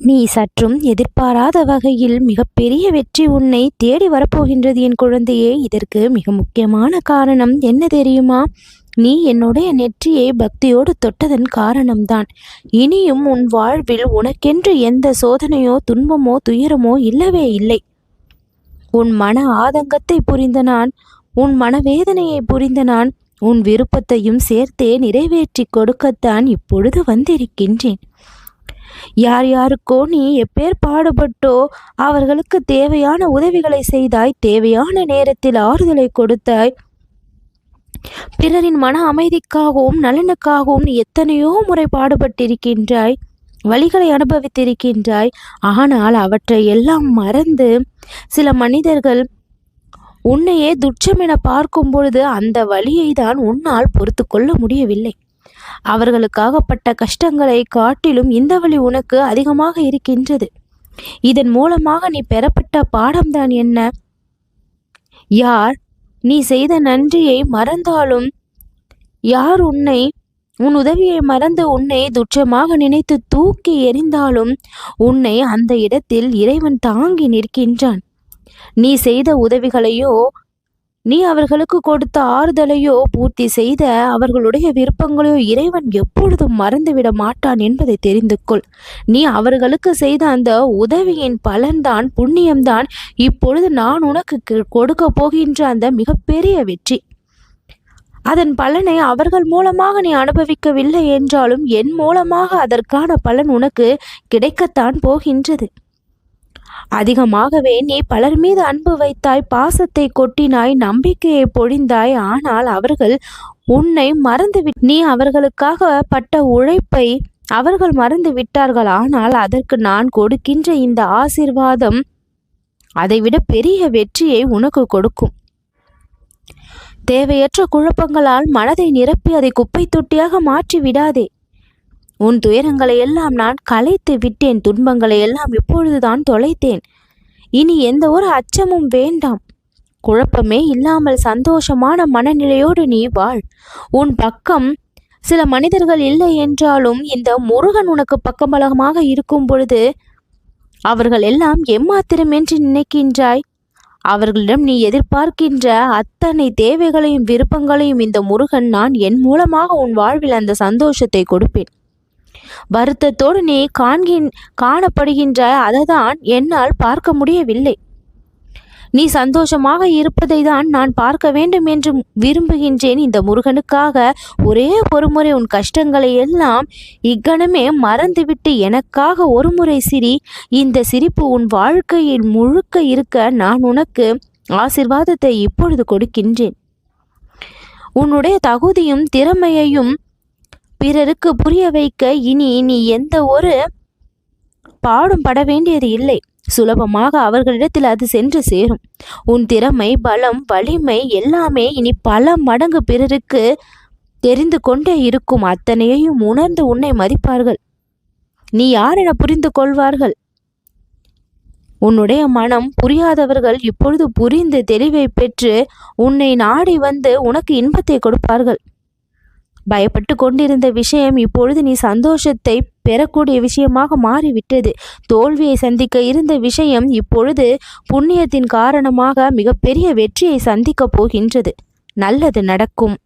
நீ சற்றும் எதிர்பாராத வகையில் மிகப்பெரிய வெற்றி உன்னை தேடி வரப்போகின்றது என் குழந்தையே. இதற்கு மிக முக்கியமான காரணம் என்ன தெரியுமா? நீ என்னுடைய நெற்றியை பக்தியோடு தொட்டதன் காரணம்தான். இனியும் உன் வாழ்வில் உனக்கென்று எந்த சோதனையோ துன்பமோ துயரமோ இல்லவே இல்லை. உன் மன ஆதங்கத்தை புரிந்த நான் உன் மனவேதனையை புரிந்த நான் உன் விருப்பத்தையும் சேர்த்தே நிறைவேற்றி கொடுக்கத்தான் இப்பொழுது வந்திருக்கின்றேன். யார் யாருக்கோ நீ எப்பேர் பாடுபட்டோ அவர்களுக்கு தேவையான உதவிகளை செய்தாய் தேவையான நேரத்தில் ஆறுதலை கொடுத்தாய். பிறரின் மன அமைதிக்காகவும் நலனுக்காகவும் நீ எத்தனையோ முறை பாடுபட்டிருக்கின்றாய் வழிகளை அனுபவித்திருக்கின்றாய். ஆனால் அவற்றை எல்லாம் மறந்து சில மனிதர்கள் உன்னையே துச்சம் என பார்க்கும் பொழுது அந்த வழியை தான் உன்னால் பொறுத்து கொள்ள முடியவில்லை. அவர்களுக்காகப்பட்ட கஷ்டங்களை காட்டிலும் இந்த வழி உனக்கு அதிகமாக இருக்கின்றது. இதன் மூலமாக நீ பெறப்பட்ட பாடம்தான் என்ன? யார் நீ செய்த நன்றியை மறந்தாலும் யார் உன்னை உன் உதவியை மறந்து உன்னை துச்சமாக நினைத்து தூக்கி எறிந்தாலும் உன்னை அந்த இடத்தில் இறைவன் தாங்கி நிற்கின்றான். நீ செய்த உதவிகளையோ நீ அவர்களுக்கு கொடுத்த ஆறுதலையோ பூர்த்தி செய்த அவர்களுடைய விருப்பங்களையோ இறைவன் எப்பொழுதும் மறந்துவிட மாட்டான் என்பதை தெரிந்து கொள். நீ அவர்களுக்கு செய்த அந்த உதவியின் பலன்தான் புண்ணியம்தான். இப்பொழுது நான் உனக்கு கொடுக்க போகின்ற அந்த மிகப்பெரிய வெற்றி. அதன் பலனை அவர்கள் மூலமாக நீ அனுபவிக்கவில்லை என்றாலும் என் மூலமாக அதற்கான பலன் உனக்கு கிடைக்கத்தான் போகின்றது. அதிகமாகவே நீ பலர் மீது அன்பு வைத்தாய் பாசத்தை கொட்டினாய் நம்பிக்கையை பொழிந்தாய். ஆனால் அவர்கள் உன்னை மறந்துவி நீ அவர்களுக்காக பட்ட உழைப்பை அவர்கள் மறந்து விட்டார்கள். ஆனால் அதற்கு நான் கொடுக்கின்ற இந்த ஆசிர்வாதம் அதைவிட பெரிய வெற்றியை உனக்கு கொடுக்கும். தேவையற்ற குழப்பங்களால் மனதை நிரப்பி அதை குப்பை தொட்டியாக மாற்றி விடாதே உன் துயரங்களை எல்லாம் நான் கலைத்து விட்டேன் துன்பங்களை எல்லாம் இப்பொழுதுதான் தொலைத்தேன். இனி எந்த ஒரு அச்சமும் வேண்டாம். குழப்பமே இல்லாமல் சந்தோஷமான மனநிலையோடு நீ வாழ். உன் பக்கம் சில மனிதர்கள் இல்லை என்றாலும் இந்த முருகன் உனக்கு பக்கபலகமாக இருக்கும் பொழுது அவர்கள் எல்லாம் எம்மாத்திரம் என்று நினைக்கின்றாய்? அவர்களிடம் நீ எதிர்பார்க்கின்ற அத்தனை தேவைகளையும் விருப்பங்களையும் இந்த முருகன் நான் என் மூலமாக உன் வாழ்வில் அந்த சந்தோஷத்தை கொடுப்பேன். வருத்தத்தோடு நீ காண்கின் காணப்படுகின்ற அதை தான் என்னால் பார்க்க முடியவில்லை. நீ சந்தோஷமாக இருப்பதை தான் நான் பார்க்க வேண்டும் என்று விரும்புகின்றேன். இந்த முருகனுக்காக ஒரே ஒருமுறை உன் கஷ்டங்களை எல்லாம் இக்கணமே மறந்துவிட்டு எனக்காக ஒரு முறை சிரி. இந்த சிரிப்பு உன் வாழ்க்கையில் முழுக்க இருக்க நான் உனக்கு ஆசிர்வாதத்தை இப்பொழுது கொடுக்கின்றேன். உன்னுடைய தகுதியும் திறமையையும் பிறருக்கு புரிய வைக்க இனி நீ எந்த ஒரு பாடும் பட வேண்டியது இல்லை. சுலபமாக அவர்களிடத்தில் அது சென்று சேரும். உன் திறமை பலம் வலிமை எல்லாமே இனி பல மடங்கு பிறருக்கு தெரிந்து கொண்டே இருக்கும். அத்தனையையும் உணர்ந்து உன்னை மதிப்பார்கள். நீ யார் என புரிந்து கொள்வார்கள்? உன்னுடைய மனம் புரியாதவர்கள் இப்பொழுது புரிந்து தெளிவை பெற்று உன்னை நாடி வந்து உனக்கு இன்பத்தை கொடுப்பார்கள். பயப்பட்டு கொண்டிருந்த விஷயம் இப்பொழுது நீ சந்தோஷத்தை பெறக்கூடிய விஷயமாக மாறிவிட்டது. தோல்வியை சந்திக்க இருந்த விஷயம் இப்பொழுது புண்ணியத்தின் காரணமாக மிகப்பெரிய வெற்றியை சந்திக்கப் போகின்றது. நல்லது நடக்கும்.